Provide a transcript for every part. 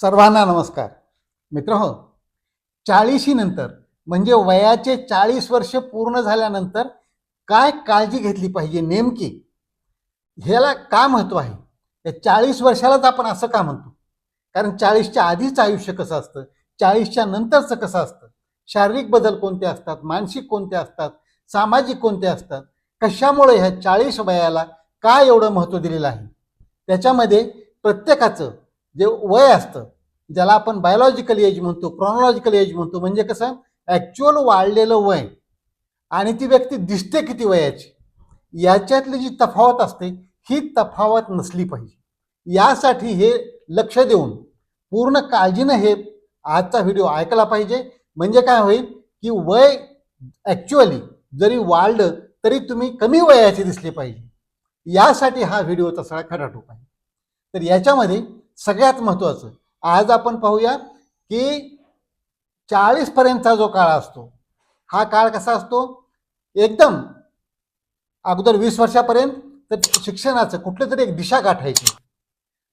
सर्वांना नमस्कार. मित्र हो चाळीशी नंतर म्हणजे वयाचे चाळीस वर्ष पूर्ण झाल्यानंतर काय काळजी घेतली पाहिजे नेमकी? ह्याला का महत्त्व आहे? या चाळीस वर्षालाच आपण असं का म्हणतो? कारण चाळीसच्या आधीच आयुष्य कसं असतं? चाळीसच्या नंतरचं कसं असतं? शारीरिक बदल कोणते असतात? मानसिक कोणते असतात? सामाजिक कोणते असतात? कशामुळे ह्या चाळीस वयाला काय एवढं महत्त्व दिलेलं आहे? त्याच्यामध्ये प्रत्येकाचं जे वय असतं ज्याला आपण बायोलॉजिकल एज म्हणतो क्रॉनॉलॉजिकल एज म्हणतो म्हणजे कसं ॲक्च्युअल वाढलेलं वय आणि ती व्यक्ती दिसते किती वयाची याच्यातली जी तफावत असते ही तफावत नसली पाहिजे. यासाठी हे लक्ष देऊन पूर्ण काळजीनं हे आजचा व्हिडिओ ऐकला पाहिजे. म्हणजे काय होईल की वय ॲक्च्युअली जरी वाढलं तरी तुम्ही कमी वयाचे दिसले पाहिजे. यासाठी हा व्हिडिओचा सगळा खरा टोप आहे तर याच्यामध्ये सगळ्यात महत्त्वाचं आज आपण पाहूया की चाळीसपर्यंतचा जो काळ असतो हा काळ कसा असतो? एकदम अगोदर वीस वर्षापर्यंत तर शिक्षणाचं कुठलं तरी एक दिशा गाठायची.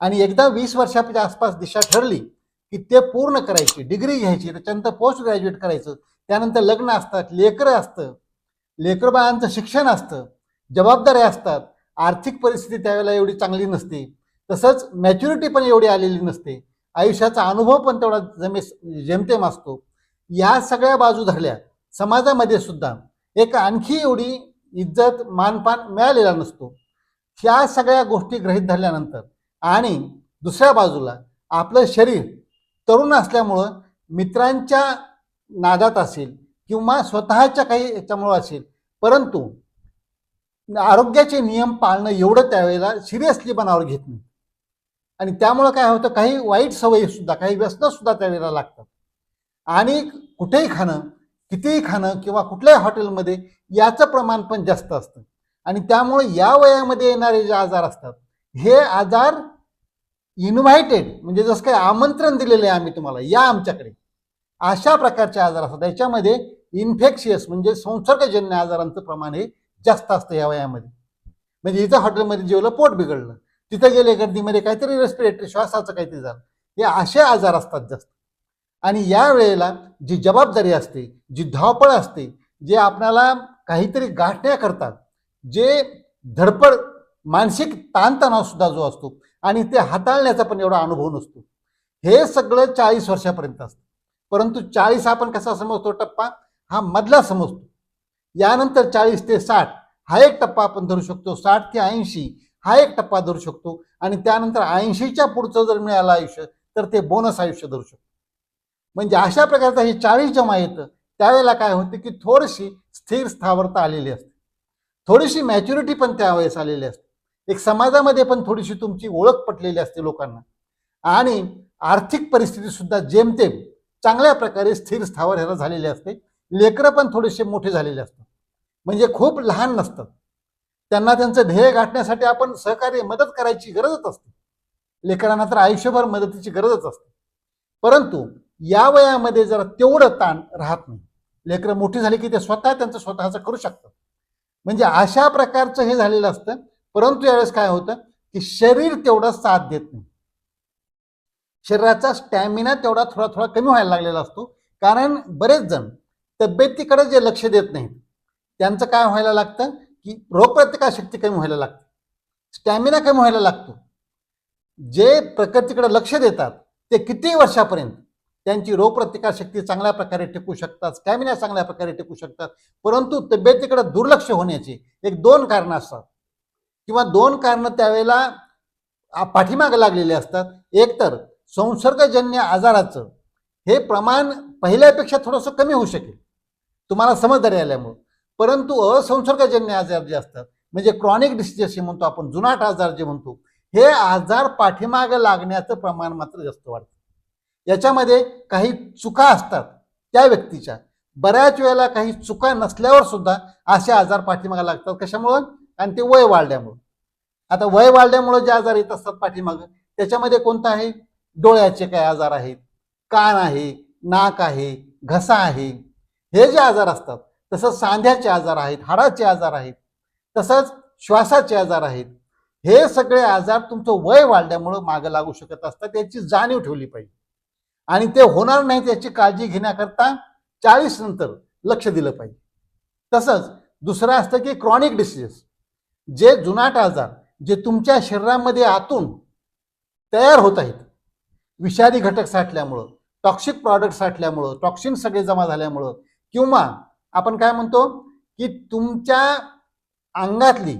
आणि एकदा वीस वर्षाच्या आसपास दिशा ठरली की ते पूर्ण करायची डिग्री घ्यायची त्याच्यानंतर पोस्ट ग्रॅज्युएट करायचं त्यानंतर लग्न असतात लेकरं असतं लेकर बाळांचं शिक्षण असतं जबाबदाऱ्या असतात आर्थिक परिस्थिती त्यावेळेला एवढी चांगली नसते. तसंच मॅच्युरिटी पण एवढी आलेली नसते. आयुष्याचा अनुभव पण तेवढा जमे जेमतेम असतो. या सगळ्या बाजू धरल्या समाजामध्ये सुद्धा एक आणखी एवढी इज्जत मानपान मिळालेला नसतो. ह्या सगळ्या गोष्टी ग्रहित धरल्यानंतर आणि दुसऱ्या बाजूला आपलं शरीर तरुण असल्यामुळं मित्रांच्या नादात असेल किंवा स्वतःच्या काही याच्यामुळं असेल परंतु आरोग्याचे नियम पाळणं एवढं त्यावेळेला सिरियसली मनावर घेत नाही. आणि त्यामुळं काय होतं काही वाईट सवयी सुद्धा काही व्यसन सुद्धा त्यावेळेला लागतात. आणि कुठेही खाणं कितीही खाणं किंवा कुठल्याही हॉटेलमध्ये याचं प्रमाण पण जास्त असतं. आणि त्यामुळे या वयामध्ये येणारे जे आजार असतात हे आजार इन्व्हायटेड म्हणजे जसं काही आमंत्रण दिलेलं आहे आम्ही तुम्हाला या आमच्याकडे. अशा प्रकारचे आजार असतात. याच्यामध्ये इन्फेक्शियस म्हणजे संसर्गजन्य आजारांचं प्रमाण हे जास्त असतं या वयामध्ये. म्हणजे इथं हॉटेलमध्ये जेवलं पोट बिघडलं. तिथं गेले गर्दीमध्ये काहीतरी रेस्पिरेटरी श्वासाचं काहीतरी झालं. हे असे आजार असतात जास्त. आणि या वेळेला जी जबाबदारी असते जी धावपळ असते जे आपणाला काहीतरी गाठण्या करतात जे धडपड मानसिक ताणतणाव सुद्धा जो असतो आणि ते हाताळण्याचा पण एवढा अनुभव नसतो. हे सगळं चाळीस वर्षापर्यंत असतं. परंतु चाळीस आपण कसा समजतो? टप्पा हा मधला समजतो. यानंतर चाळीस ते साठ हा एक टप्पा आपण धरू शकतो. साठ ते ऐंशी हा एक टप्पा धरू शकतो. आणि त्यानंतर ऐंशीच्या पुढचं जर मिळालं आयुष्य तर ते बोनस आयुष्य धरू शकतो. म्हणजे अशा प्रकारचं हे चाळीस जेव्हा येतं. त्यावेळेला काय होतं की थोडीशी स्थिर स्थावरता आलेली असते. थोडीशी मॅच्युरिटी पण त्यावेळेस आलेली असते. एक समाजामध्ये पण थोडीशी तुमची ओळख पटलेली असते लोकांना. आणि आर्थिक परिस्थिती सुद्धा जेमतेम चांगल्या प्रकारे स्थिर स्थावर ह्याला झालेली असते. लेकरं पण थोडेसे मोठे झालेले असतात. म्हणजे खूप लहान नसतात. त्यांना त्यांचं ध्येय गाठण्यासाठी आपण सहकार्य मदत करायची गरजच असते. लेकरांना तर आयुष्यभर मदतीची गरजच असते. परंतु या वयामध्ये जरा तेवढं ताण राहत नाही. लेकरं मोठी झाली की ते स्वतः त्यांचं स्वतःचं करू शकतात. म्हणजे अशा प्रकारचं हे झालेलं असतं. परंतु यावेळेस काय होतं की शरीर तेवढं साथ देत नाही. शरीराचा स्टॅमिना तेवढा थोडा थोडा कमी व्हायला लागलेला असतो. कारण बरेच जण तब्येतीकडे जे लक्ष देत नाहीत त्यांचं काय व्हायला लागतं? की रोगप्रतिकारशक्ती कमी व्हायला लागते. स्टॅमिना कमी व्हायला लागतो. जे प्रकृतीकडे लक्ष देतात ते किती वर्षापर्यंत? त्यांची रोगप्रतिकारशक्ती चांगल्या प्रकारे टिकू शकतात स्टॅमिना चांगल्या प्रकारे टिकू शकतात. परंतु तब्येतीकडे दुर्लक्ष होण्याची एक दोन कारणं असतात. किंवा दोन कारणं त्यावेळेला पाठीमागे लागलेली असतात. एकतर संसर्गजन्य आजाराचं हे प्रमाण पहिल्यापेक्षा थोडंसं कमी होऊ शकेल. तुम्हाला समजदारी आल्यामुळं. परंतु असंसर्गजन्य आजार जे असतात म्हणजे क्रॉनिक डिसीज असे म्हणतो आपण जुनाट आजार जे म्हणतो हे आजार पाठीमागे लागण्याचं प्रमाण मात्र जास्त वाढतं. याच्यामध्ये काही चुका असतात त्या व्यक्तीच्या. बऱ्याच वेळेला काही चुका नसल्यावर सुद्धा असे आजार पाठीमागे लागतात. कशामुळं? आणि ते वय वाढल्यामुळं. आता वय वाढल्यामुळं जे आजार येत असतात पाठीमागं त्याच्यामध्ये कोणता आहे? डोळ्याचे काय आजार आहेत कान आहे नाक आहे घसा आहे. हे जे आजार असतात तसंच सांध्याचे आजार आहेत हाडाचे आजार आहेत तसंच श्वासाचे आजार आहेत. हे सगळे आजार तुमचं वय वाढल्यामुळं मागं लागू शकत असतात याची जाणीव ठेवली पाहिजे. आणि ते होणार नाही त्याची काळजी घेण्याकरता चाळीस नंतर लक्ष दिलं पाहिजे. तसंच दुसरं असतं की क्रॉनिक डिसीजेस. जे जुनाट आजार जे तुमच्या शरीरामध्ये आतून तयार होत आहेत विषारी घटक साठल्यामुळं टॉक्सिक प्रॉडक्ट साठल्यामुळं टॉक्सिन सगळे जमा झाल्यामुळं किंवा आपण काय म्हणतो की तुमच्या अंगातली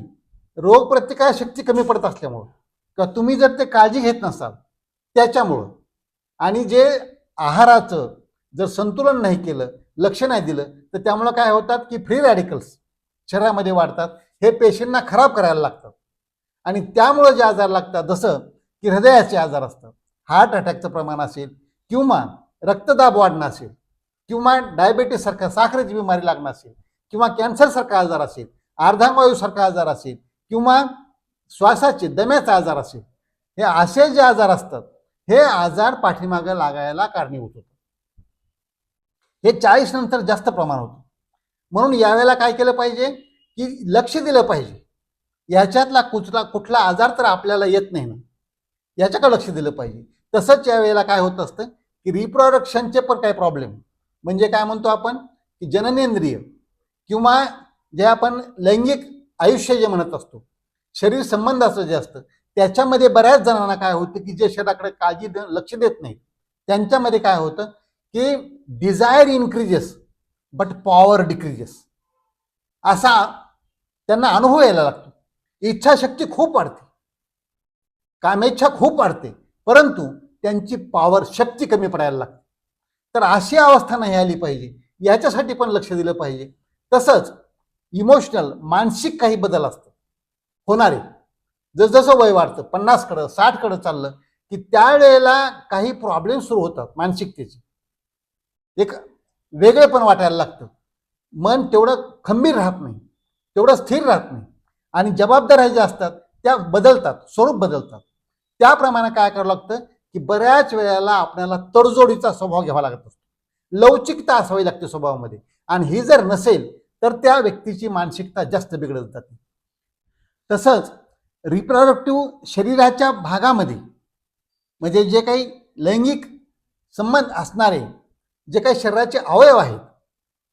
रोगप्रतिकार शक्ती कमी पडत असल्यामुळं किंवा तुम्ही जर ते काळजी घेत नसाल त्याच्यामुळं आणि जे आहाराचं जर संतुलन नाही केलं लक्ष नाही दिलं तर त्यामुळं काय होतात की फ्री रॅडिकल्स शरीरामध्ये वाढतात. हे पेशंटना खराब करायला लागतात. आणि त्यामुळं जे आजार लागतात जसं की हृदयाचे आजार असतात हार्ट अटॅकचं प्रमाण असेल किंवा रक्तदाब वाढणं असेल किंवा डायबेटीससारखा साखरेची बिमारी लागणं असेल किंवा कॅन्सरसारखा आजार असेल अर्धांगवायूसारखा आजार असेल किंवा श्वासाचे दम्याचा आजार असेल हे असे जे आजार असतात हे आजार पाठीमागे लागायला कारणीभूत होतं हे चाळीस नंतर जास्त प्रमाण होतं. म्हणून यावेळेला काय केलं पाहिजे? की लक्ष दिलं पाहिजे. याच्यातला कुठला कुठला आजार तर आपल्याला येत नाही ना. याच्याकडे लक्ष दिलं पाहिजे. तसंच यावेळेला काय होत असतं? की रिप्रोडक्शनचे पण काही प्रॉब्लेम म्हणजे काय म्हणतो आपण? की जननेंद्रिय किंवा जे आपण लैंगिक आयुष्य जे म्हणत असतो शरीर संबंधाचं जे असतं त्याच्यामध्ये बऱ्याच जणांना काय होतं की जे शरीराकडे काळजी दे लक्ष देत नाही त्यांच्यामध्ये काय होतं की desire increases but power decreases असा त्यांना अनुभव यायला लागतो. इच्छाशक्ती खूप वाढते. कामेच्छा खूप वाढते. परंतु त्यांची पॉवर शक्ती कमी पडायला लागते. तर अशी अवस्था नाही आली पाहिजे. याच्यासाठी पण लक्ष दिलं पाहिजे. तसंच इमोशनल मानसिक काही बदल असतात. होणारे. जसजसं वय वाढतं पन्नासकडं साठकडं चाललं की त्यावेळेला काही प्रॉब्लेम सुरू होतात मानसिकतेचे. एक वेगळेपण वाटायला लागतं. मन तेवढं खंबीर राहत नाही. तेवढं स्थिर राहत नाही. आणि जबाबदाऱ्या ज्या असतात त्या बदलतात स्वरूप बदलतात. त्याप्रमाणे काय करावं लागतं? की बऱ्याच वेळेला आपल्याला तडजोडीचा स्वभाव घ्यावा लागत असतो. लवचिकता असावी लागते स्वभावामध्ये. आणि ही जर नसेल तर त्या व्यक्तीची मानसिकता जास्त बिघडत जाते. तसंच रिप्रोडक्टिव्ह शरीराच्या भागामध्ये म्हणजे जे काही लैंगिक संबंध असणारे जे काही शरीराचे अवयव आहेत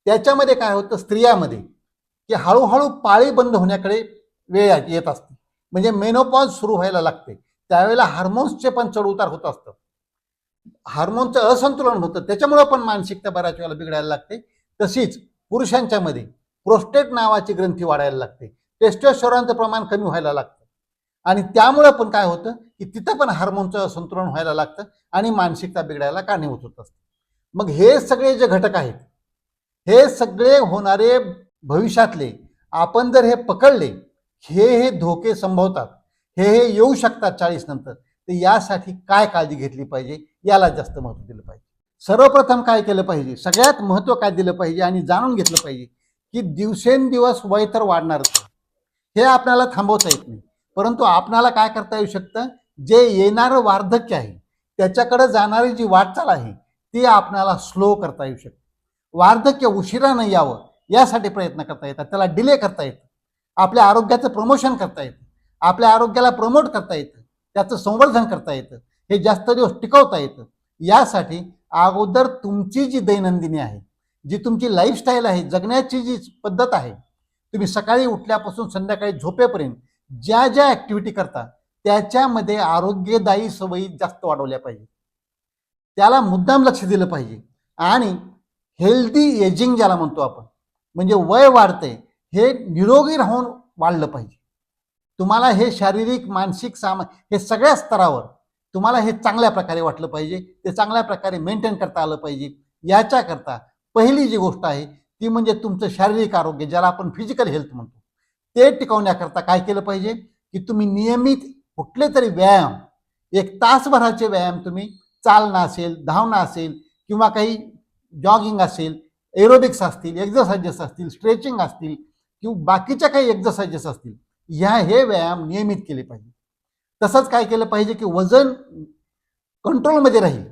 त्याच्यामध्ये काय होतं? स्त्रियामध्ये की हळूहळू पाळी बंद होण्याकडे वेळ येत असते. म्हणजे मेनोपॉज सुरू व्हायला लागते. त्यावेळेला हार्मोन्सचे पण चढउतार होत असतात हार्मोनचं असंतुलन होतं. त्याच्यामुळं पण मानसिकता बऱ्याच वेळेला बिघडायला लागते. तशीच पुरुषांच्यामध्ये प्रोस्टेट नावाची ग्रंथी वाढायला लागते. टेस्टोस्टेरॉनचं प्रमाण कमी व्हायला लागतं. आणि त्यामुळं पण काय होतं की तिथं पण हार्मोनचं असंतुलन व्हायला लागतं आणि मानसिकता बिघडायला कारणीभूत होत असते. मग हे सगळे जे घटक आहेत हे सगळे होणारे भविष्यातले आपण जर हे पकडले हे हे धोके संभवतात. हे हे येऊ शकतात चाळीस नंतर. तर यासाठी काय काळजी घेतली पाहिजे? याला जास्त महत्त्व दिलं पाहिजे. सर्वप्रथम काय केलं पाहिजे? सगळ्यात महत्त्व काय दिलं पाहिजे आणि जाणून घेतलं पाहिजे की दिवसेंदिवस वय तर वाढणारच हे आपल्याला थांबवता येत नाही. परंतु आपणाला काय करता येऊ शकतं? जे येणारं वार्धक्य आहे त्याच्याकडे जाणारी जी वाटचाल आहे ती आपणाला स्लो करता येऊ शकते. वार्धक्य उशिरा न यावं यासाठी प्रयत्न करता येतात. त्याला डिले करता येतं. आपल्या आरोग्याचं प्रमोशन करता येतं. आपल्या आरोग्याला प्रमोट करता येतं. त्याचं संवर्धन करता येतं. हे जास्त दिवस टिकवता येतं. यासाठी अगोदर तुमची जी दैनंदिनी आहे जी तुमची लाईफस्टाईल आहे जगण्याची जी पद्धत आहे तुम्ही सकाळी उठल्यापासून संध्याकाळी झोपेपर्यंत ज्या ज्या ॲक्टिव्हिटी करता त्याच्यामध्ये आरोग्यदायी सवयी जास्त वाढवल्या पाहिजे. त्याला मुद्दाम लक्ष दिलं पाहिजे. आणि हेल्दी एजिंग ज्याला म्हणतो आपण म्हणजे वय वाढते हे निरोगी राहून वाढलं पाहिजे. तुम्हाला हे शारीरिक मानसिक साम हे सगळ्या स्तरावर तुम्हाला हे चांगल्या प्रकारे वाटलं पाहिजे. ते चांगल्या प्रकारे मेंटेन करता आलं पाहिजे. याच्याकरता पहिली जी गोष्ट आहे ती म्हणजे तुमचं शारीरिक आरोग्य ज्याला आपण फिजिकल हेल्थ म्हणतो. ते टिकवण्याकरता काय केलं पाहिजे? की तुम्ही नियमित कुठले तरी व्यायाम एक तासभराचे व्यायाम तुम्ही चालणं असेल धावणं असेल किंवा काही जॉगिंग असेल एरोबिक्स असतील एक्झरसाइजेस असतील स्ट्रेचिंग असतील किंवा बाकीच्या काही एक्झरसाइजेस असतील ह्या हे व्यायाम नियमित केले पाहिजे. तसंच काय केलं पाहिजे की वजन कंट्रोलमध्ये राहील.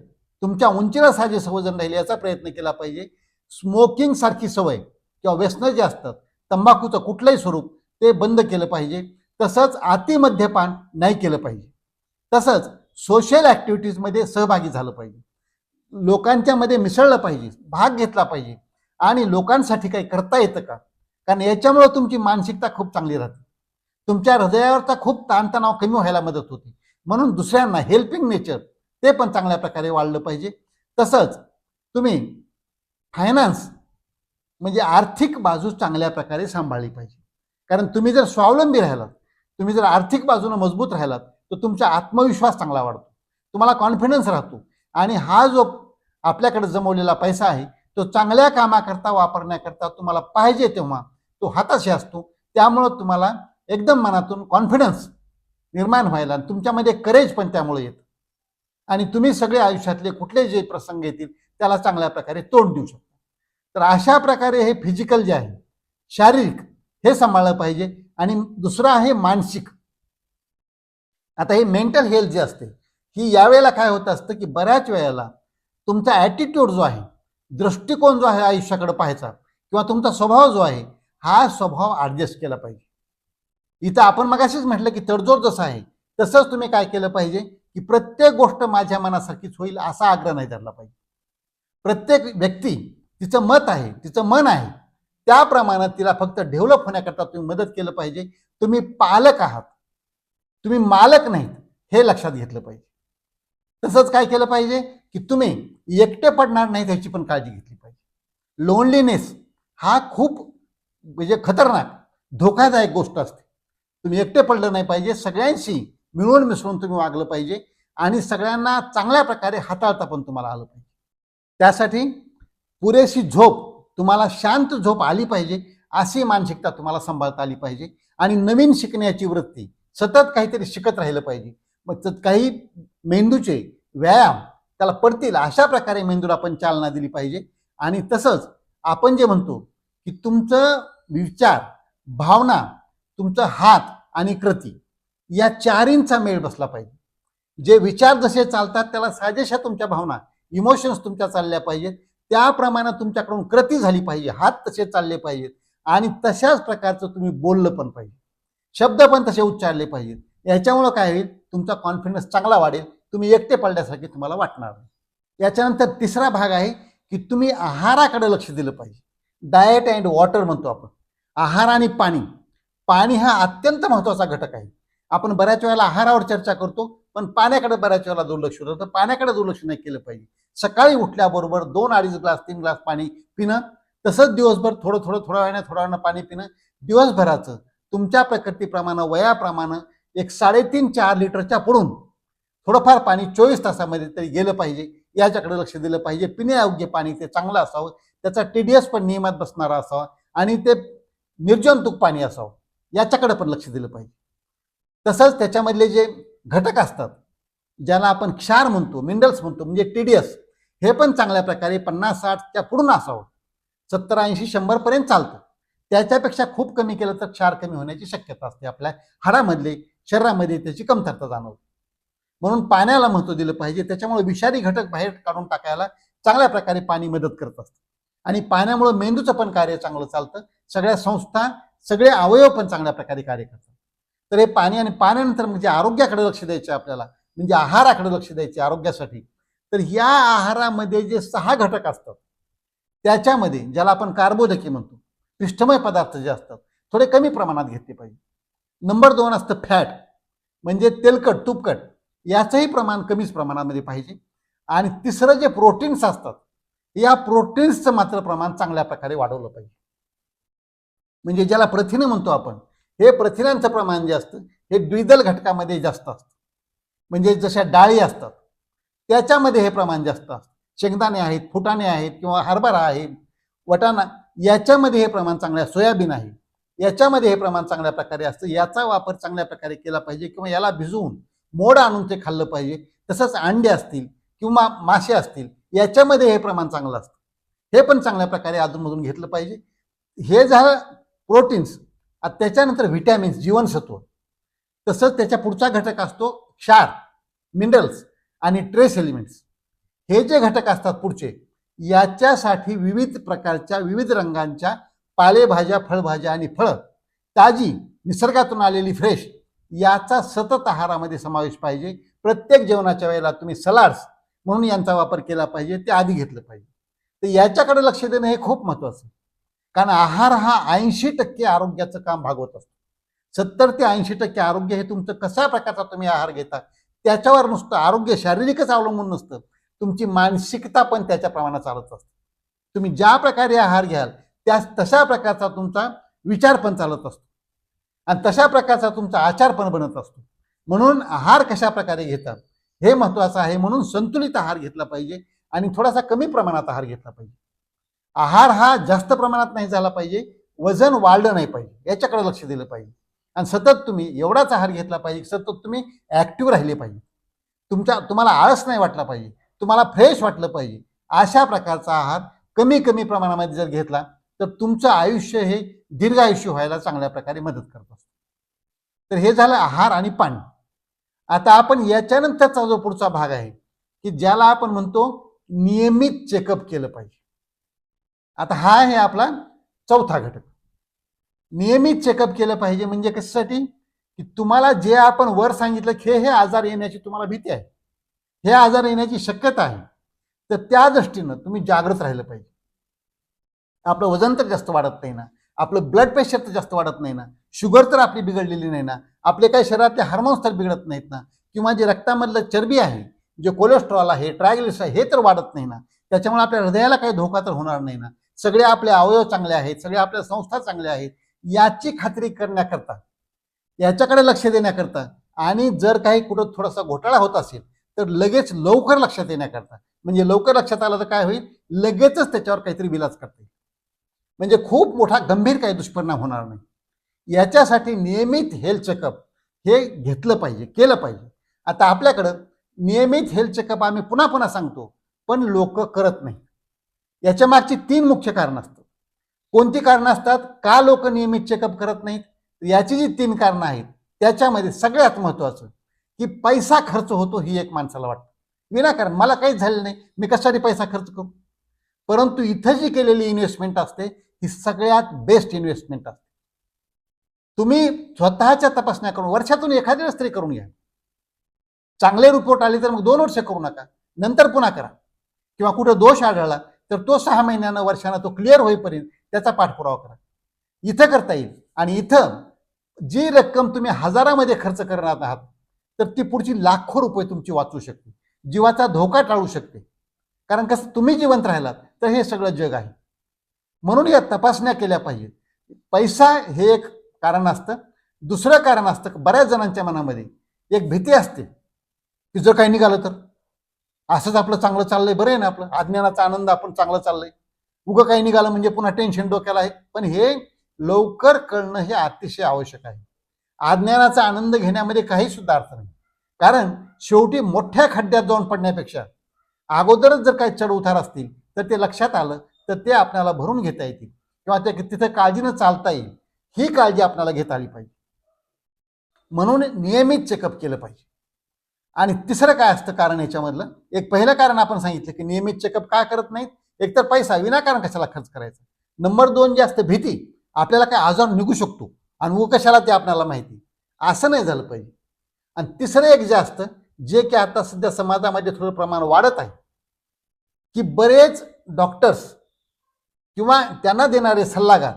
तुमच्या उंचीला साजेसं वजन राहील याचा प्रयत्न केला पाहिजे. स्मोकिंग सारखी सवय किंवा व्यसनं जे असतात तंबाखूचं कुठलंही स्वरूप ते बंद केलं पाहिजे. तसंच अतिमद्यपान नाही केलं पाहिजे. तसंच सोशल ॲक्टिव्हिटीजमध्ये सहभागी झालं पाहिजे. लोकांच्यामध्ये मिसळलं पाहिजे भाग घेतला पाहिजे. आणि लोकांसाठी काही करता येतं का? कारण याच्यामुळं तुमची मानसिकता खूप चांगली राहते. तुमच्या हृदयावरचा खूप ताणतणाव कमी व्हायला मदत होते. म्हणून दुसऱ्यांना हेल्पिंग नेचर ते पण चांगल्या प्रकारे वाढलं पाहिजे. तसंच तुम्ही फायनान्स म्हणजे आर्थिक बाजू चांगल्या प्रकारे सांभाळली पाहिजे. कारण तुम्ही जर स्वावलंबी राहिलात तुम्ही जर आर्थिक बाजूनं मजबूत राहिलात तर तुमचा आत्मविश्वास चांगला वाढतो. तुम्हाला कॉन्फिडन्स राहतो. आणि हा जो आपल्याकडे जमवलेला पैसा आहे तो चांगल्या कामाकरता वापरण्याकरता तुम्हाला पाहिजे तेव्हा तो हाताशी असतो. त्यामुळं तुम्हाला एकदम मनातून कॉन्फिडन्स निर्माण व्हायला आणि तुमच्यामध्ये करेज पण त्यामुळे येतं. आणि तुम्ही सगळे आयुष्यातले कुठले जे प्रसंग येतील त्याला चांगल्या प्रकारे तोंड देऊ शकता. तर अशा प्रकारे हे फिजिकल जे आहे शारीरिक हे सांभाळलं पाहिजे आणि दुसरं आहे मानसिक. आता हे मेंटल हेल्थ जी असते ही यावेळेला काय होत असतं की बऱ्याच वेळेला तुमचा ॲटिट्यूड जो आहे दृष्टिकोन जो आहे आयुष्याकडे पाहायचा किंवा तुमचा स्वभाव जो आहे हा स्वभाव ॲडजस्ट केला पाहिजे. इथं आपण मगाशीच म्हटलं की तडजोड जसं आहे तसंच तुम्ही काय केलं पाहिजे की प्रत्येक गोष्ट माझ्या मनासारखीच होईल असा आग्रह नाही धरला पाहिजे. प्रत्येक व्यक्ती तिचं मत आहे तिचं मन आहे त्याप्रमाणे तिला फक्त डेव्हलप होण्याकरता तुम्ही मदत केलं पाहिजे. तुम्ही पालक आहात. तुम्ही मालक नाहीत हे लक्षात घेतलं पाहिजे. तसंच काय केलं पाहिजे की तुम्ही एकटे पडणार नाहीत ह्याची पण काळजी घेतली पाहिजे. लोनलीनेस हा खूप म्हणजे खतरनाक धोकादायक गोष्ट असते. तुम्ही एकटे पडलं नाही पाहिजे सगळ्यांशी मिळून मिसळून तुम्ही वागलं पाहिजे आणि सगळ्यांना चांगल्या प्रकारे हाताळता पण तुम्हाला आलं पाहिजे. त्यासाठी पुरेशी झोप तुम्हाला शांत झोप आली पाहिजे अशी मानसिकता तुम्हाला सांभाळता आली पाहिजे आणि नवीन शिकण्याची वृत्ती सतत काहीतरी शिकत राहिलं पाहिजे. मग काही मेंदूचे व्यायाम त्याला पडतील अशा प्रकारे मेंदूला आपण चालना दिली पाहिजे आणि तसंच आपण जे म्हणतो की तुमचं विचार भावना तुमचा हात आणि कृती या चारींचा मेळ बसला पाहिजे. जे विचार जसे चालतात त्याला साजेशा तुमच्या भावना इमोशन्स तुमच्या चालल्या पाहिजेत. त्याप्रमाणे तुमच्याकडून कृती झाली पाहिजे. हात तसे चालले पाहिजेत. आणि तशाच प्रकारचं तुम्ही बोललं पण पाहिजे. शब्द पण तसे उच्चारले पाहिजेत. याच्यामुळं काय होईल? तुमचा कॉन्फिडन्स चांगला वाढेल. तुम्ही एकटे पडल्यासारखे तुम्हाला वाटणार नाही. याच्यानंतर तिसरा भाग आहे की तुम्ही आहाराकडे लक्ष दिलं पाहिजे. डाएट अँड वॉटर म्हणतो आपण. आहार आणि पाणी. पाणी हा अत्यंत महत्त्वाचा घटक आहे. आपण बऱ्याच वेळेला आहारावर चर्चा करतो पण पाण्याकडे बऱ्याच वेळेला दुर्लक्ष होतं. तर पाण्याकडे दुर्लक्ष नाही केलं पाहिजे. सकाळी उठल्याबरोबर दोन अडीच ग्लास तीन ग्लास पाणी पिणं तसंच दिवसभर थोडं थोडं थोड्या वेळाने थोड्या वेळानं पाणी पिणं दिवसभराचं तुमच्या प्रकृतीप्रमाणे वयाप्रमाणे एक साडेतीन चार लिटरच्या पुढून थोडंफार पाणी चोवीस तासामध्ये तरी गेलं पाहिजे. याच्याकडे लक्ष दिलं पाहिजे. पिण्यायोग्य पाणी ते चांगलं असावं. त्याचा टी डी एस पण नियमात बसणारा असावा. आणि ते निर्जंतुक पाणी असावं. याच्याकडे पण लक्ष दिलं पाहिजे. तसंच त्याच्यामधले जे घटक असतात ज्याला आपण क्षार म्हणतो मिनरल्स म्हणतो म्हणजे टी डी एस हे पण चांगल्या प्रकारे पन्नास साठच्या पुढून असावं. सत्तर ऐंशी शंभरपर्यंत चालतं. त्याच्यापेक्षा खूप कमी केलं तर क्षार कमी होण्याची शक्यता असते. आपल्या हाडामधले शरीरामध्ये त्याची कमतरता जाणवते. म्हणून पाण्याला महत्त्व दिलं पाहिजे. त्याच्यामुळे विषारी घटक बाहेर काढून टाकायला चांगल्या प्रकारे पाणी मदत करत असतं. आणि पाण्यामुळे मेंदूचं पण कार्य चांगलं चालतं. सगळ्या संस्था सगळे अवयव पण चांगल्या प्रकारे कार्य करतात. तर हे पाणी आणि पाण्यानंतर म्हणजे आरोग्याकडे लक्ष द्यायचे आपल्याला म्हणजे आहाराकडे लक्ष द्यायचे आरोग्यासाठी. तर या आहारामध्ये जे सहा घटक असतात त्याच्यामध्ये ज्याला आपण कार्बोदके म्हणतो पिष्ठमय पदार्थ जे असतात थोडे कमी प्रमाणात घेतले पाहिजे. नंबर दोन असतं फॅट म्हणजे तेलकट तुपकट याचंही प्रमाण कमीच प्रमाणामध्ये पाहिजे. आणि तिसरं जे प्रोटीन्स असतात या प्रोटीन्सचं मात्र प्रमाण चांगल्या प्रकारे वाढवलं पाहिजे. म्हणजे ज्याला प्रथिनं म्हणतो आपण हे प्रथिनांचं प्रमाण जे असतं हे द्विदल घटकामध्ये जास्त असतं. म्हणजे जशा डाळी असतात त्याच्यामध्ये हे प्रमाण जास्त असतं. शेंगदाणे आहेत फुटाणे आहेत किंवा हरभरा आहे वटाणा याच्यामध्ये हे प्रमाण चांगल्या सोयाबीन आहे. याच्यामध्ये हे प्रमाण चांगल्या प्रकारे असतं. याचा वापर चांगल्या प्रकारे केला पाहिजे किंवा याला भिजवून मोड आणून ते खाल्लं पाहिजे. तसंच अंडे असतील किंवा मासे असतील याच्यामध्ये हे प्रमाण चांगलं असतं. हे पण चांगल्या प्रकारे अधूनमधून घेतलं पाहिजे. हे झालं प्रोटीन्स त्याच्यानंतर व्हिटॅमिन्स जीवनसत्व. तसंच त्याच्या पुढचा घटक असतो क्षार मिनरल्स आणि ट्रेस एलिमेंट्स. हे जे घटक असतात पुढचे याच्यासाठी विविध प्रकारच्या विविध रंगांच्या पालेभाज्या फळभाज्या आणि फळं ताजी निसर्गातून आलेली फ्रेश याचा सतत आहारामध्ये समावेश पाहिजे. प्रत्येक जेवणाच्या वेळेला तुम्ही सलाड्स म्हणून यांचा वापर केला पाहिजे ते आधी घेतलं पाहिजे. तर याच्याकडे लक्ष देणं हे खूप महत्त्वाचं कारण आहार हा ऐंशी टक्के आरोग्याचं काम भागवत असतो. सत्तर ते ऐंशी टक्के आरोग्य हे तुमचं कशा प्रकारचा तुम्ही आहार घेता त्याच्यावर नुसतं आरोग्य शारीरिकच अवलंबून नसतं. तुमची मानसिकता पण त्याच्या प्रमाणात चालत असते. तुम्ही ज्या प्रकारे आहार घ्याल त्या तशा प्रकारचा तुमचा विचार पण चालत असतो. आणि तशा प्रकारचा तुमचा आचार पण बनत असतो. म्हणून आहार कशा प्रकारे घेतात हे महत्वाचं आहे. म्हणून संतुलित आहार घेतला पाहिजे आणि थोडासा कमी प्रमाणात आहार घेतला पाहिजे. आहार हा जास्त प्रमाणात नाही झाला पाहिजे वजन वाढलं नाही पाहिजे याच्याकडे लक्ष दिलं पाहिजे. आणि सतत तुम्ही एवढाच आहार घेतला पाहिजे सतत तुम्ही ऍक्टिव्ह राहिले पाहिजे. तुमच्या तुम्हाला आळस नाही वाटला पाहिजे तुम्हाला फ्रेश वाटलं पाहिजे. अशा प्रकारचा आहार कमी कमी प्रमाणामध्ये जर घेतला तर तुमचं आयुष्य हे दीर्घ आयुष्य व्हायला चांगल्या प्रकारे मदत करत असतं. तर हे झालं आहार आणि पाणी. आता आपण याच्यानंतरचा जो पुढचा भाग आहे की ज्याला आपण म्हणतो नियमित चेकअप केलं पाहिजे. आता हा आहे आपला चौथा घटक. नियमित चेकअप केलं पाहिजे म्हणजे कशासाठी? की तुम्हाला जे आपण वर सांगितलं की हे हे आजार येण्याची तुम्हाला भीती आहे. हे आजार येण्याची शक्यता आहे. तर त्या दृष्टीनं तुम्ही जागृत राहिलं पाहिजे. आपलं वजन तर जास्त वाढत नाही ना. आपलं ब्लड प्रेशर तर जास्त वाढत नाही ना. शुगर तर आपली बिघडलेली नाही ना. आपले काही शरीरातले हार्मोन्स तर बिघडत नाहीत ना. किंवा जे रक्तामधलं चरबी आहे जे कोलेस्ट्रॉल आहे ट्रायग्लिस आहे हे तर वाढत नाही ना. त्याच्यामुळे आपल्या हृदयाला काही धोका तर होणार नाही ना. सगळे आपले अवयव चांगले आहेत सगळ्या आपल्या संस्था चांगल्या आहेत याची खात्री करण्याकरता याच्याकडे लक्ष देण्याकरता आणि जर काही कुठं थोडासा घोटाळा होत असेल तर लगेच लवकर लक्षात येण्याकरता म्हणजे लवकर लक्षात आलं तर काय होईल? लगेचच त्याच्यावर काहीतरी विलाज करता येईल. म्हणजे खूप मोठा गंभीर काही दुष्परिणाम होणार नाही. याच्यासाठी नियमित हेल्थ चेकअप हे घेतलं पाहिजे केलं पाहिजे. आता आपल्याकडं नियमित हेल्थ चेकअप आम्ही पुन्हा पुन्हा सांगतो पण लोक करत नाही याच्या मागची तीन मुख्य कारणं असतात. कोणती कारणं असतात? का लोक नियमित चेकअप करत नाहीत? याची जी तीन कारणं आहेत त्याच्यामध्ये सगळ्यात महत्त्वाचं की पैसा खर्च होतो ही एक माणसाला वाटतं. विनाकारण मला काहीच झालं नाही मी कशासाठी पैसा खर्च करू? परंतु इथं जी केलेली इन्व्हेस्टमेंट असते ही सगळ्यात बेस्ट इन्व्हेस्टमेंट असते. तुम्ही स्वतःच्या तपासण्या करून वर्षातून एखाद्या वेळेस तरी करून घ्या. चांगले रिपोर्ट आले तर मग दोन वर्ष करू नका नंतर पुन्हा करा. किंवा कुठं दोष आढळला तर तो सहा महिन्यानं वर्षानं तो क्लिअर होईपर्यंत त्याचा पाठपुरावा करा. इथं करता येईल. आणि इथं जी रक्कम तुम्ही हजारामध्ये खर्च करणार आहात तर ती पुढची लाखो रुपये तुमची वाचू शकते. जीवाचा धोका टाळू शकते. कारण कसं तुम्ही जिवंत राहिलात तर हे सगळं जग आहे. म्हणून या तपासण्या केल्या पाहिजेत. पैसा हे एक कारण असतं. दुसरं कारण असतं बऱ्याच जणांच्या मनामध्ये एक भीती असते की जर काही निघालं तर. असंच आपलं चांगलं चाललंय बरं आहे ना आपलं. अज्ञानाचा आनंद आपण चांगलं चाललंय. उगं काही निघालं म्हणजे पुन्हा टेन्शन डोक्याला आहे. पण हे लवकर कळणं हे अतिशय आवश्यक आहे. अज्ञानाचा आनंद घेण्यामध्ये काही सुद्धा अर्थ नाही. कारण शेवटी मोठ्या खड्ड्यात जाऊन पडण्यापेक्षा अगोदरच जर काही चढउतार असतील तर ते लक्षात आलं तर ते आपल्याला भरून घेता येतील. किंवा त्या तिथे काळजीनं चालता येईल. ही काळजी आपल्याला घेता आली पाहिजे. म्हणून नियमित चेकअप केलं पाहिजे. आणि तिसरं काय असतं कारण याच्यामधलं? एक पहिलं कारण आपण सांगितलं की नियमित चेकअप का करत नाहीत? एकतर पैसा विनाकारण कशाला खर्च करायचा? नंबर दोन जे असतं भीती आपल्याला काय आजार निघू शकतो. आणि व कशाला ते आपल्याला माहिती? असं नाही झालं पाहिजे. आणि तिसरं एक जे असतं जे की आता सध्या समाजामध्ये थोडं प्रमाण वाढत आहे की बरेच डॉक्टर्स किंवा त्यांना देणारे सल्लागार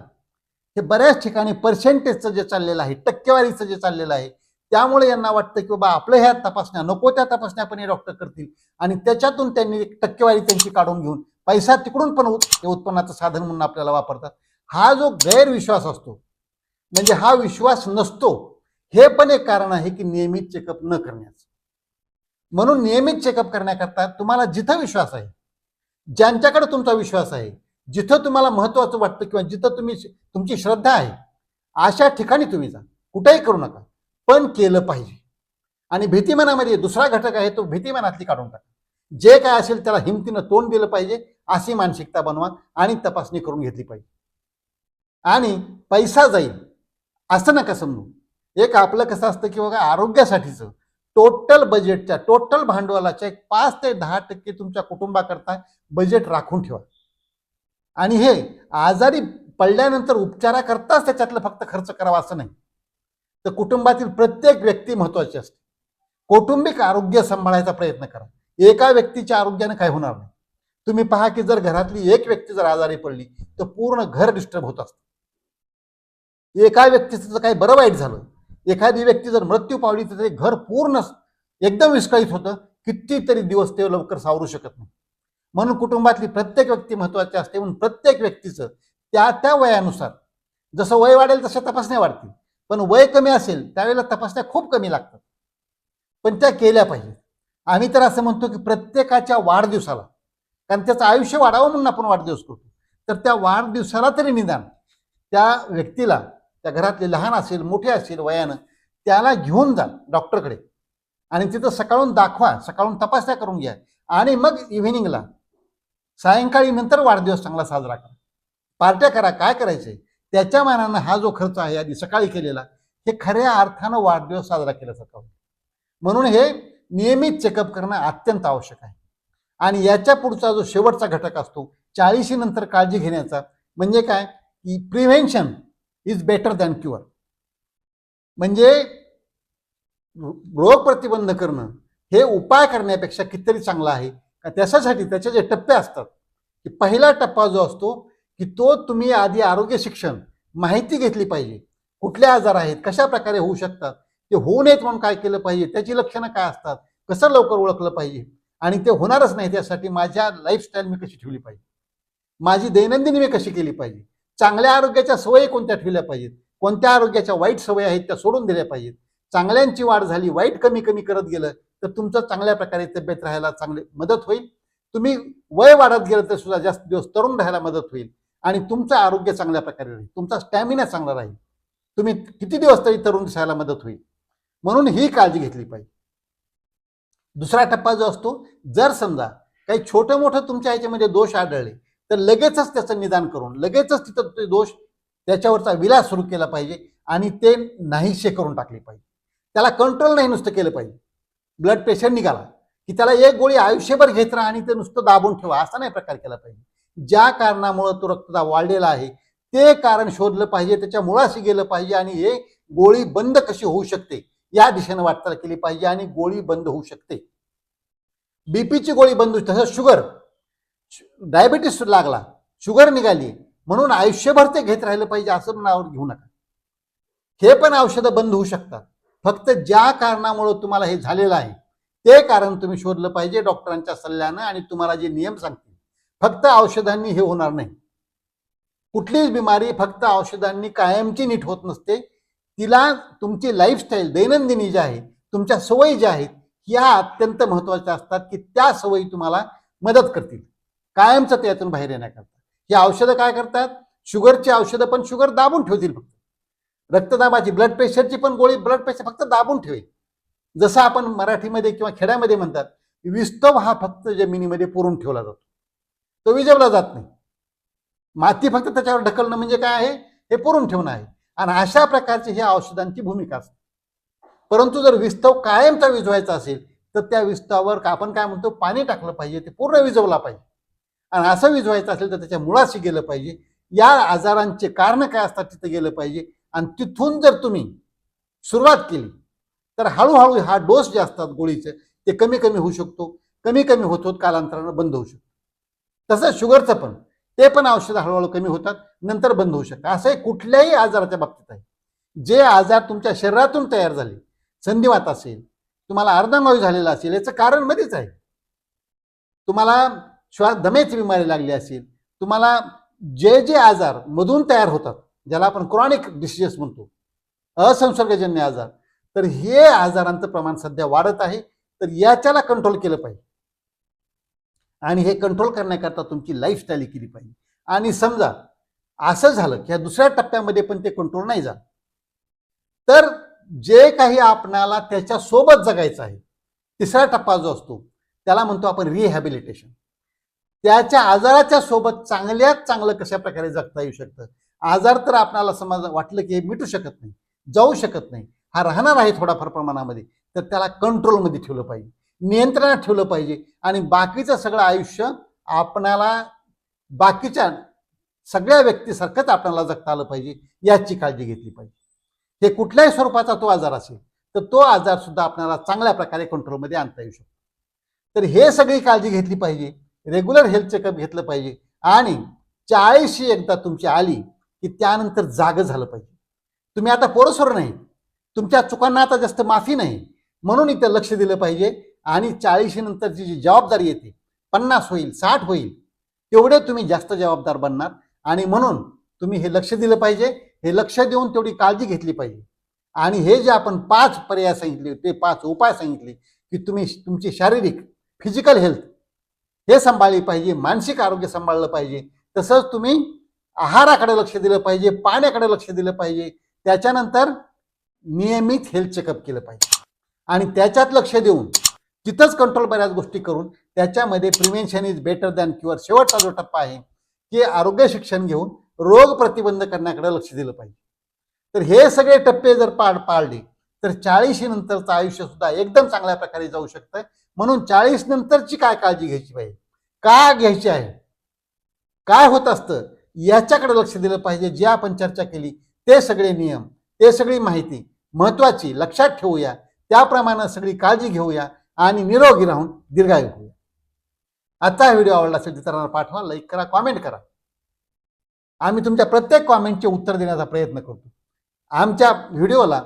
हे बऱ्याच ठिकाणी पर्सेंटेजचं जे चाललेलं आहे टक्केवारीचं जे चाललेलं आहे त्यामुळे यांना वाटतं की बाबा आपल्या ह्या तपासण्या नको त्या तपासण्या पण हे डॉक्टर करतील. आणि त्याच्यातून त्यांनी एक टक्केवारी त्यांची काढून घेऊन पैसा तिकडून पण हे ते उत्पन्नाचं साधन म्हणून आपल्याला वापरतात. हा जो गैरविश्वास असतो म्हणजे हा विश्वास नसतो हे पण एक कारण आहे की नियमित चेकअप न करण्याचं. म्हणून नियमित चेकअप करण्याकरता तुम्हाला जिथं विश्वास आहे ज्यांच्याकडे तुमचा विश्वास आहे जिथं तुम्हाला महत्वाचं वाटतं किंवा जिथं तुम्ही तुमची श्रद्धा आहे अशा ठिकाणी तुम्ही जा. कुठेही करू नका. पण केलं पाहिजे. आणि भीतीमनामध्ये दुसरा घटक आहे तो भीतीमनातली काढून टाका. जे काय असेल त्याला हिमतीनं तोंड दिलं पाहिजे अशी मानसिकता बनवा आणि तपासणी करून घेतली पाहिजे. आणि पैसा जाईल असं नका समजू. एक आपलं कसं असतं की बघा आरोग्यासाठीचं टोटल बजेटच्या टोटल भांडवलाच्या एक पाच ते दहा टक्के तुमच्या कुटुंबाकरता बजेट राखून ठेवा. आणि हे आजारी पडल्यानंतर उपचाराकरताच त्याच्यातलं फक्त खर्च करावा असं नाही. तर कुटुंबातील प्रत्येक व्यक्ती महत्वाची असते. कौटुंबिक आरोग्य सांभाळायचा प्रयत्न करा. एका व्यक्तीच्या आरोग्याने काय होणार नाही. तुम्ही पहा की जर घरातली एक व्यक्ती जर आजारी पडली तर पूर्ण घर डिस्टर्ब होत असतं. एका व्यक्तीचं जर काही बरं वाईट झालं एखादी व्यक्ती जर मृत्यू पावली तर ते घर पूर्ण एकदम विस्कळीत होतं. कितीतरी दिवस ते लवकर सावरू शकत नाही. म्हणून कुटुंबातली प्रत्येक व्यक्ती महत्वाची असते. म्हणून प्रत्येक व्यक्तीचं त्या त्या वयानुसार जसं वय वाढेल तशा तपासण्या वाढतील. पण वय कमी असेल त्यावेळेला तपासण्या खूप कमी लागतात. पण त्या केल्या पाहिजेत. आम्ही तर असं म्हणतो की प्रत्येकाच्या वाढदिवसाला कारण त्याचं आयुष्य वाढावं म्हणून आपण वाढदिवस करतो. तर त्या वाढदिवसाला तरी निदान त्या व्यक्तीला त्या घरातले लहान असेल मोठे असेल वयानं त्याला घेऊन जा डॉक्टरकडे. आणि तिथं सकाळून दाखवा सकाळून तपासण्या करून घ्या. आणि मग इव्हिनिंगला सायंकाळी नंतर वाढदिवस चांगला साजरा करा. पार्ट्या करा काय करायचंय? त्याच्या मानानं हा जो खर्च आहे आधी सकाळी केलेला हे खऱ्या अर्थानं वाढदिवस साजरा केला जातो. म्हणून हे नियमित चेकअप करणं अत्यंत आवश्यक आहे. आणि याच्या पुढचा जो शेवटचा घटक असतो चाळीशी नंतर काळजी घेण्याचा म्हणजे काय? की prevention is better than cure म्हणजे रोग प्रतिबंध करणं हे उपाय करण्यापेक्षा कितीतरी चांगलं आहे. का त्याच्यासाठी त्याचे जे टप्पे असतात की पहिला टप्पा जो असतो की तो तुम्ही आधी आरोग्य शिक्षण माहिती घेतली पाहिजे. कुठले आजार आहेत कशा प्रकारे होऊ शकतात ते होऊ नयेत म्हणून काय केलं पाहिजे त्याची लक्षणं काय असतात कसं लवकर ओळखलं पाहिजे आणि ते होणारच नाही त्यासाठी माझ्या लाईफस्टाईल मी कशी ठेवली पाहिजे. माझी दैनंदिन मी कशी केली पाहिजे. चांगल्या आरोग्याच्या सवयी कोणत्या ठेवल्या पाहिजेत कोणत्या आरोग्याच्या वाईट सवयी आहेत त्या सोडून दिल्या पाहिजेत. चांगल्यांची वाढ झाली वाईट कमी कमी करत गेलं तर तुमचं चांगल्या प्रकारे तब्येत राहायला चांगली मदत होईल. तुम्ही वय वाढत गेलं तर सुद्धा जास्त दिवस तरुण राहायला मदत होईल. आणि तुमचं आरोग्य चांगल्या प्रकारे राहील. तुमचा स्टॅमिना चांगला राहील. तुम्ही किती दिवस तरी तरुण दिसायला मदत होईल. म्हणून ही काळजी घेतली पाहिजे. दुसरा टप्पा जो असतो जर समजा काही छोटं मोठं तुमच्या ह्याच्यामध्ये दोष आढळले तर लगेचच त्याचं निदान करून लगेचच तिथं ते दोष त्याच्यावरचा विलास सुरू केला पाहिजे आणि ते नाहीसे करून टाकले पाहिजे. त्याला कंट्रोल नाही नुसतं केलं पाहिजे. ब्लड प्रेशर निघाला की त्याला एक गोळी आयुष्यभर घेत राहा आणि ते नुसतं दाबून ठेवा असा नाही प्रकार केला पाहिजे. ज्या कारणामुळं तो रक्तदाब वाढलेला आहे ते कारण शोधलं पाहिजे त्याच्या मुळाशी गेलं पाहिजे आणि हे गोळी बंद कशी होऊ शकते या दिशेनं वाटचाल केली पाहिजे आणि गोळी बंद होऊ शकते. बीपीची गोळी बंद होऊ शुगर. डायबिटीस लागला शुगर निघाली म्हणून आयुष्यभर ते घेत राहिलं पाहिजे असं नाव घेऊ नका. हे पण औषधं बंद होऊ शकतात. फक्त ज्या कारणामुळे तुम्हाला हे झालेलं आहे ते कारण तुम्ही शोधलं पाहिजे डॉक्टरांच्या सल्ल्यानं आणि तुम्हाला जे नियम सांगतील. फक्त औषधांनी हे होणार नाही. कुठलीच बिमारी फक्त औषधांनी कायमची नीट होत नसते. तिला तुमची लाईफस्टाईल दैनंदिनी जी आहे तुमच्या सवयी ज्या आहेत या अत्यंत महत्त्वाच्या असतात की त्या सवयी तुम्हाला मदत करतील. कायमचं त्यातून बाहेर येण्याकरता. ही औषधं काय करतात? शुगरची औषधं पण शुगर दाबून ठेवतील फक्त. रक्तदाबाची ब्लड प्रेशरची पण गोळी ब्लड प्रेशर फक्त दाबून ठेवेल. जसं आपण मराठीमध्ये किंवा खेड्यामध्ये म्हणतात विस्तव हा फक्त जमिनीमध्ये पुरून ठेवला जातो. तो विजवला जात नाही. माती फक्त त्याच्यावर ढकलणं म्हणजे काय आहे? हे पुरून ठेवणं आहे. आणि अशा प्रकारची ही औषधांची भूमिका असते. परंतु जर विस्तव कायमचा विझवायचा असेल तर त्या विस्तवावर आपण काय म्हणतो? पाणी टाकलं पाहिजे ते पूर्ण विजवला पाहिजे. आणि असं विजवायचं असेल तर त्याच्या मुळाशी गेलं पाहिजे. या आजारांचे कारण काय असतात तिथं गेलं पाहिजे. आणि तिथून जर तुम्ही सुरुवात केली तर हळूहळू हा डोस जे असतात गोळीचे ते कमी कमी होऊ शकतो. कमी कमी होत होत कालांतरानं बंद होऊ शकतो. तसंच शुगरचं पण. ते पण औषधं हळूहळू कमी होतात नंतर बंद होऊ शकतात असं कुठल्याही आजाराच्या बाबतीत आहे. जे आजार तुमच्या शरीरातून तयार झाले संधिवात असेल तुम्हाला अर्धांगवायू झालेला असेल याचं कारण मध्येच आहे. तुम्हाला श्वास दमेची बिमारी लागली असेल तुम्हाला जे जे आजार मधून तयार होतात ज्याला आपण क्रॉनिक डिसिजेस म्हणतो असंसर्गजन्य आजार तर हे आजारांचं प्रमाण सध्या वाढत आहे तर याच्याला कंट्रोल केलं पाहिजे. आणि हे कंट्रोल करण्याकरता तुमची लाईफस्टाईल केली पाहिजे. आणि समजा असं झालं की ह्या दुसऱ्या टप्प्यामध्ये पण ते कंट्रोल नाही झालं. तर जे काही आपणाला त्याच्या सोबत जगायचं आहे तिसरा टप्पा जो असतो त्याला म्हणतो आपण रिहॅबिलिटेशन त्याच्या आजाराच्या सोबत चांगल्यात चांगलं कशा प्रकारे जगता येऊ शकतं? आजार तर आपणाला समज वाटलं की हे मिटू शकत नाही जाऊ शकत नाही. हा राहणार आहे थोडाफार प्रमाणामध्ये. तर त्याला कंट्रोलमध्ये ठेवलं पाहिजे. नियंत्रणात ठेवलं पाहिजे. आणि बाकीचं सगळं आयुष्य आपणाला बाकीच्या सगळ्या व्यक्तीसारखंच आपल्याला जगता आलं पाहिजे याची काळजी घेतली पाहिजे. हे कुठल्याही स्वरूपाचा तो आजार असेल तर तो आजार सुद्धा आपल्याला चांगल्या प्रकारे कंट्रोलमध्ये आणता येऊ शकतो. तर हे सगळी काळजी घेतली पाहिजे रेग्युलर हेल्थ चेकअप घेतलं पाहिजे आणि चाळीशी एकदा तुमची आली की त्यानंतर जाग झालं पाहिजे. तुम्ही आता पोरसोर नाही तुमच्या चुकांना आता जास्त माफी नाही. म्हणून इथं लक्ष दिलं पाहिजे. आणि चाळीशी नंतरची जी जबाबदारी येते पन्नास होईल साठ होईल तेवढे तुम्ही जास्त जबाबदार बनणार. आणि म्हणून तुम्ही हे लक्ष दिलं पाहिजे हे लक्ष देऊन तेवढी काळजी घेतली पाहिजे. आणि हे जे आपण पाच पर्याय सांगितले ते पाच उपाय सांगितले की तुम्ही तुमची शारीरिक फिजिकल हेल्थ हे सांभाळली पाहिजे मानसिक आरोग्य सांभाळलं पाहिजे. तसंच तुम्ही आहाराकडे लक्ष दिलं पाहिजे पाण्याकडे लक्ष दिलं पाहिजे. त्याच्यानंतर नियमित हेल्थ चेकअप केलं पाहिजे. आणि त्याच्यात लक्ष देऊन तिथंच कंट्रोल बऱ्याच गोष्टी करून त्याच्यामध्ये prevention is better than cure शेवटचा जो टप्पा आहे की आरोग्य शिक्षण घेऊन रोग प्रतिबंध करण्याकडे लक्ष दिलं पाहिजे. तर हे सगळे टप्पे जर पाड पाळले तर चाळीशी नंतरचं आयुष्य सुद्धा एकदम चांगल्या प्रकारे जाऊ शकतं. म्हणून चाळीस नंतरची काय काळजी घ्यायची पाहिजे का घ्यायची आहे? काय होत असतं? याच्याकडे लक्ष दिलं पाहिजे. जे आपण चर्चा केली ते सगळे नियम ते सगळी माहिती महत्वाची लक्षात ठेवूया. त्याप्रमाणे सगळी काळजी घेऊया. आणि निरोगी राहून दीर्घायू होऊया आता हा व्हिडिओ आवडला असेल इतरांना पाठवा लाईक करा कॉमेंट करा. आम्ही तुमच्या प्रत्येक कॉमेंटचे उत्तर देण्याचा प्रयत्न करतो. आमच्या व्हिडिओला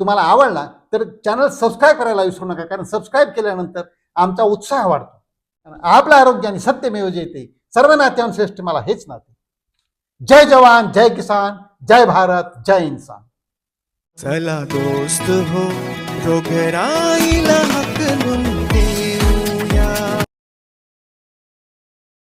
तुम्हाला आवडला तर चॅनल सबस्क्राईब करायला विसरू नका कारण सबस्क्राईब केल्यानंतर आमचा उत्साह वाढतो. आपलं आरोग्य आणि सत्यमेव येते सर्व नात्यां श्रेष्ठ मला हेच नाते. जय जवान जय किसान जय भारत जय इन्सान. चला दोस्त हो and one